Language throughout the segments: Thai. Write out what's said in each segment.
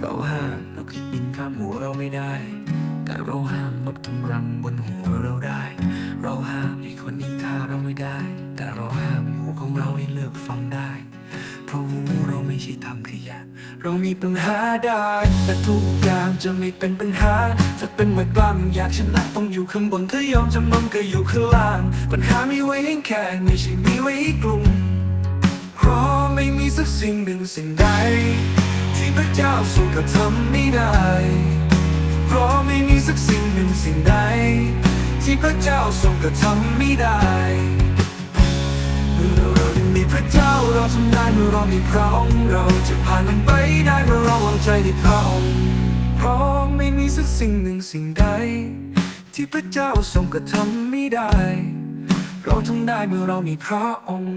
เราห้ามเราคิดบินข้ามหัวเราไม่ได้ แต่เราห้ามลดทำรังบนหัวเราได้ เราห้ามให้คนนินทาเราไม่ได้ แต่เราห้ามหูของเราให้เลือกฟังได้ เพราะหูเราไม่ใช่ทำขยะ เรามีปัญหาได้ แต่ทุกอย่างจะไม่เป็นปัญหาถ้าเป็นเหมือนกล้ามอยากชนะต้องอยู่ข้างบนถ้ายอมจำนนก็อยู่ข้างล่าง ปัญหามีไว้ให้แค่ไม่ใช่มีไว้กลุ่มเพราะไม่มีสักสิ่งหนึ่งสิ่งใด เจ้าทรงกระทำไม่ได้ เพราะไม่มีสักสิ่งหนึ่งสิ่งใด ที่พระเจ้าทรงกระทำไม่ได้เมื่อเรายังมีพระเจ้าเราทำได้เมื่อเรามีพระองค์เราจะผ่านมันไปได้เมื่อเราวางใจในพระองค์เพราะไม่มีสักสิ่งหนึ่งสิ่งใด ที่พระเจ้าทรงกระทำไม่ได้ เราทำได้เมื่อเรามีพระองค์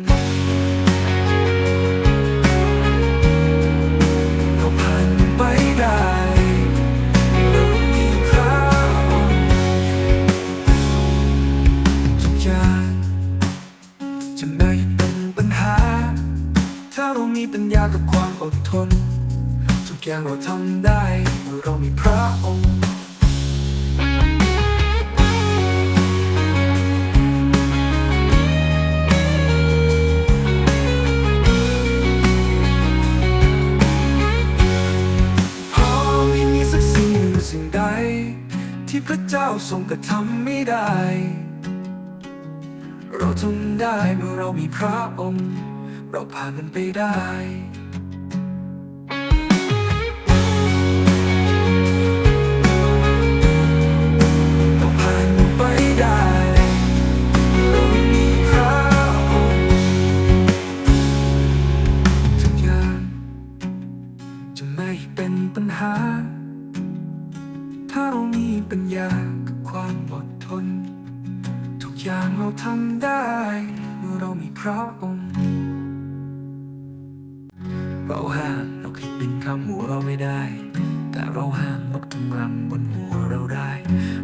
มีปัญญากับความอดทน ทุกอย่างเราทำได้เมื่อเรามีพระองค์พระไม่มีสิ่งใดที่พระเจ้าทรงกระทำไม่ได้ เราทำได้เมื่อเรามีพระองค์ เราผ่านมันไปได้เราผ่านมันไปได้เรามีพระองค์ทุกอย่างจะไม่เป็นปัญหา ถ้าเรามีปัญญากับความอดทน ทุกอย่างเราทำได้ เมื่อเรามีพระองค์ ข้ามหัวเราไม่ได้ แต่เราห้ามนกทำรังบนหัวเราได้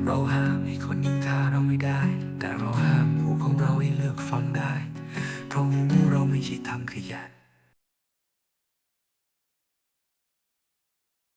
เราห้ามให้คนนินทาเราไม่ได้ แต่เราห้ามหูของเราให้เลือกฟังได้ เพราะหูเราไม่ใช่ทางขยะ